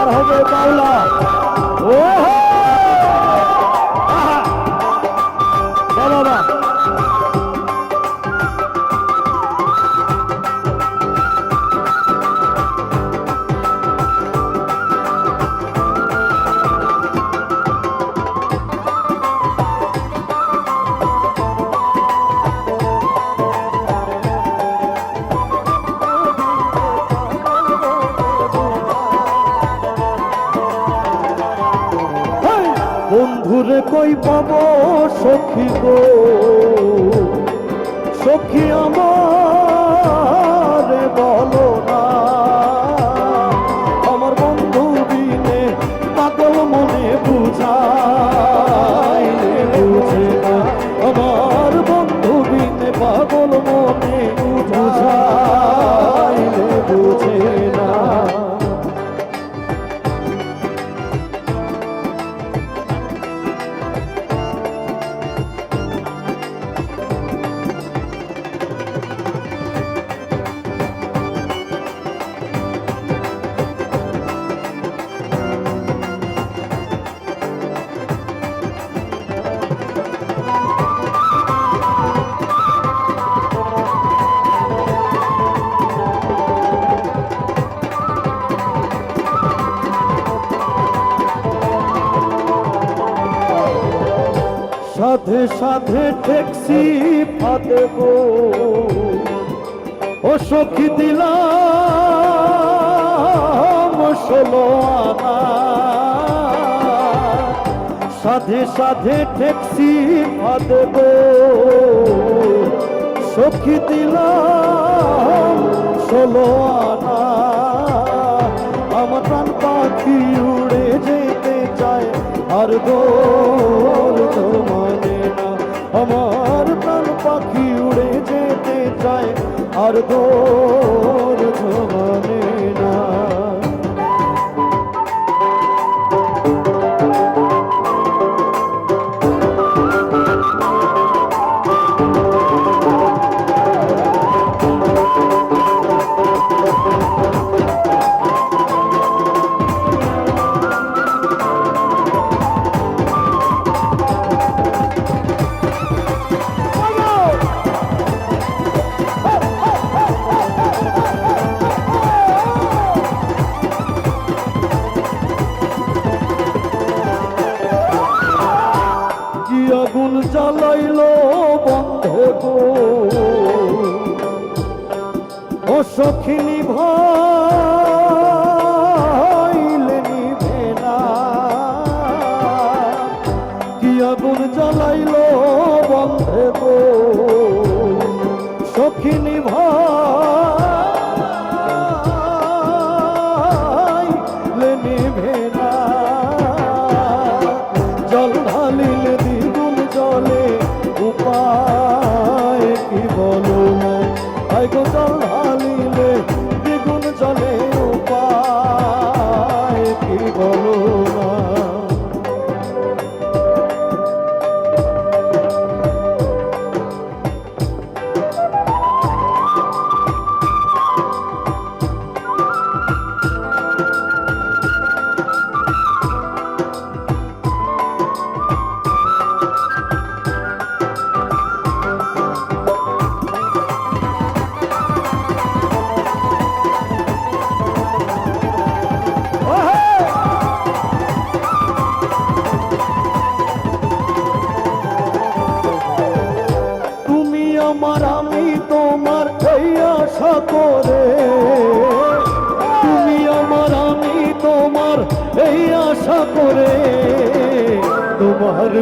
এবার হবে বাউলা ও কই পাব সখী গো? সখী আমার বলো না। আমার বন্ধু দিনে পাগল মনে বুঝাই সাধে সাধে ট্যাক্সি ফাদে গো। ও সখী দিলাম ষোলো সাধে সাধে ট্যাক্সি ফাদে গো। সখী দিলাম ষোলো আনা। আমার প্রাণ পাখি উড়ে যেতে চায় আর গোর আর গোর তো সখিনী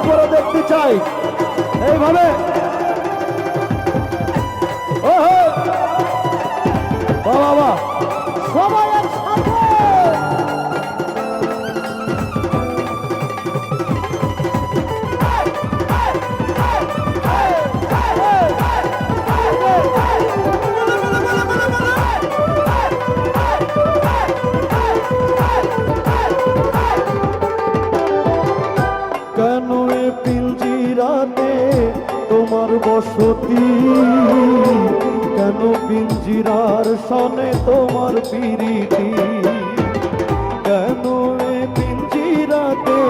উপরে দেখতে চাই। এইভাবে। বাবা। সবাই বসতি কেন পিঞ্জিরার সনে তোমার পিরিতি কেন পিঞ্জিরাতে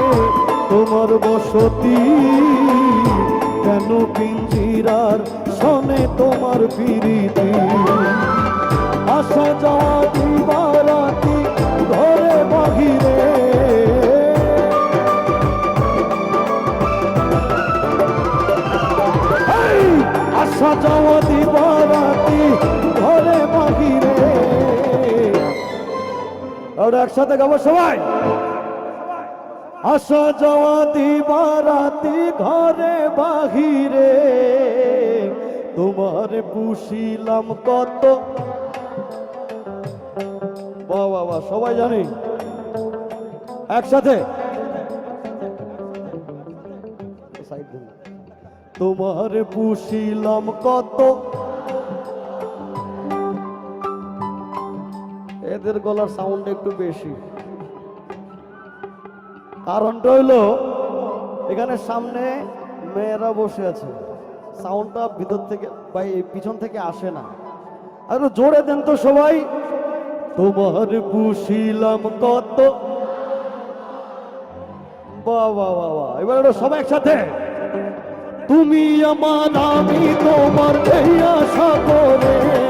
তোমার বসতি? কেন পিঞ্জিরার সনে তোমার পিরিতি আসা যাওয়া একসাথে গাবো সবাই। আসা যাওয়া দিবারাতি ঘরে বাহিরে, তোমার পুষিলাম কত? বাহ বাহ সবাই জানি। একসাথে। তোমার পুষিলাম কত? এদের গলার সাউন্ড একটু বেশি। কারণটা হইল, এখানে সামনে মেয়েরা বসে আছে। সাউন্ডটা ভিতর থেকে বা পিছন থেকে আসে না। আর জোরে দেন তো সবাই। তোমার পুষিলাম কত? বাহ বাহ এবার একটু সবাই একসাথে। তুমি আমার, আমি তোমার আশা করে।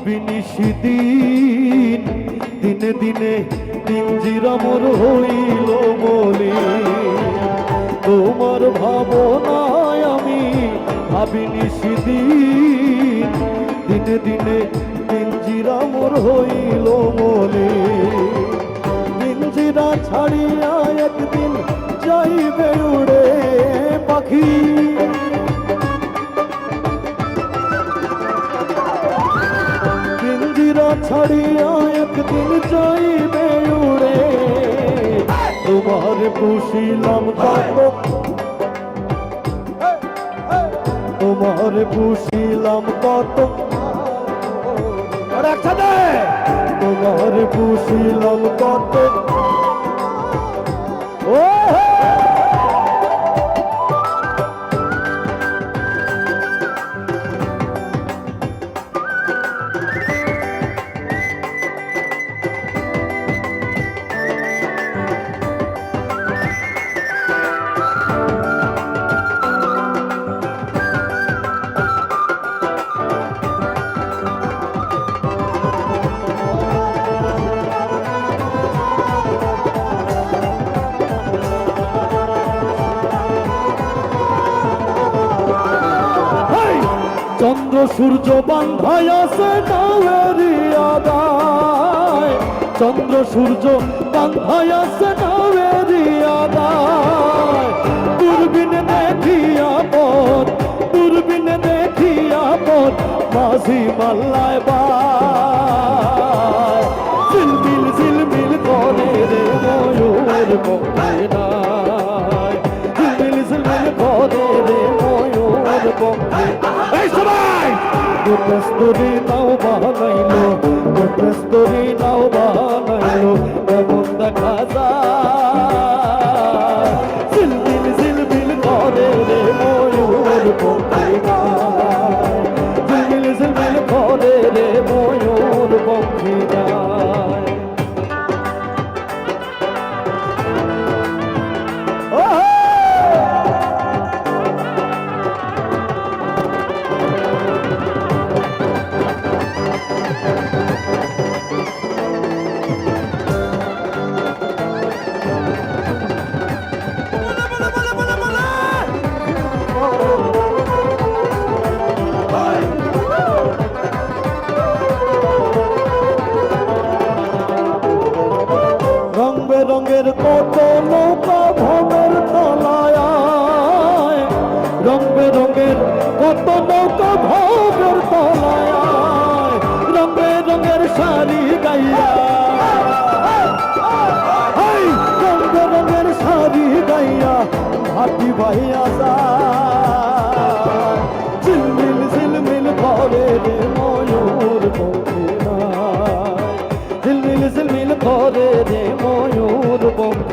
ভাবিনি সেদিন দিনে দিনে পিঞ্জিরামর হইল বলে তোমার ভাবনায় আমি ভাবিনি সেদিন দিনে দিনে পিঞ্জিরামর হইল বলে পিঞ্জিরা ছাড়িয়া একদিন যাইবে উড়ে পাখি। ছাড়িয়া একদিন যাইবে উড়ে। তোমার পুষিলাম কত তোমার পুষিলাম কত তোমার পুষিলাম কত ও সূর্য বান্ধাই আছে নাওয়েরি আদায়। চন্দ্র সূর্য বান্ধাই আছে নাওয়েরি আদায়। দূরবীন দেখিয়া পথ, দূরবীন দেখিয়া পথ, মাঝি মাল্লায় বাই ঝিলমিল ঝিলমিল করে রে ময়ূর পক্ষে ঝিলমিল ঝিলমিল করে রে এই সবাই! কস্তুরি নাও বানাইলো কস্তুরি নাও বানাইলো শাড়ি গাইয়া। এই, রং বেরঙের শাড়ি গাইয়া হাতি বাইয়া যায়। ঝিলমিল ঝিলমিল করে রে ময়ূর নাই ঝিলমিল ঝিলমিল করে রে ময়ূর পক্ষী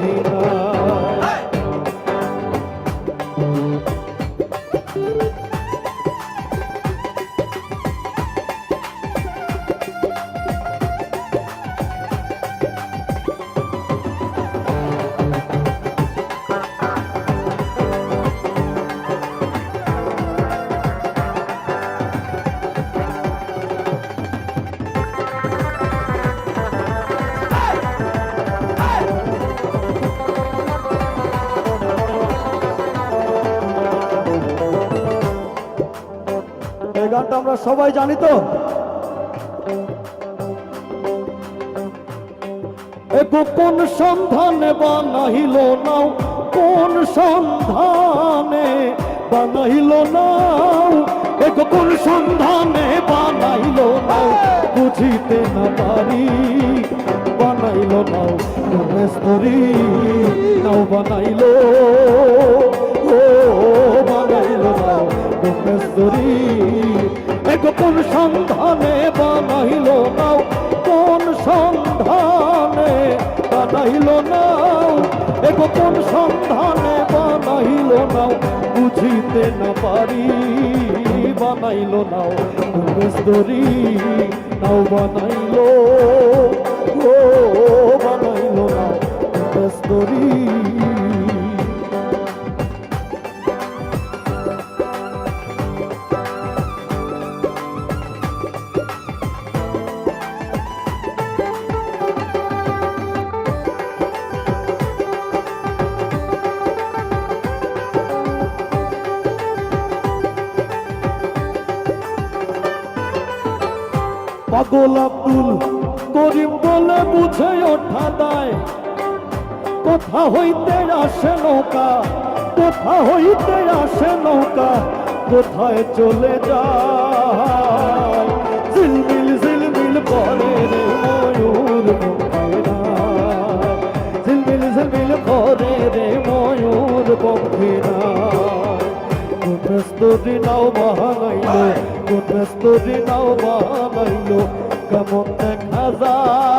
গানটা আমরা সবাই জানি তো? কোন সন্ধানে বানাইল নাও, কোন সন্ধানে বানাইল নাও? এক কোন সন্ধানে বানাইল নাও, বুঝিতে না পারি, বানাইল নাও নাও বানাইল। নাও স্তরি এ কোন সন্ধানে বানাইল নাও, কোন সন্ধানে বানাইল নাও, এ কোন সন্ধানে বানাইল নাও, বুঝিতে না পারি, বানাইল নাও স্তরি নাও বানাইল। পাগল আব্দুল করিম বলে বুঝে ওঠা দায়। কোথা হইতে আসে নৌকা, কোথা হইতে আসে নৌকা, কোথায় চলে যায়? ঝিলমিল ঝিলমিল করে রে ময়ূর ঝিলমিল ঝিলমিল করে রে ময়ূর পক্ষীরা প্রস্তুতি নাও বানাইলো প্রস্তুতি নাও বানাইলো কেমন দেখা যায়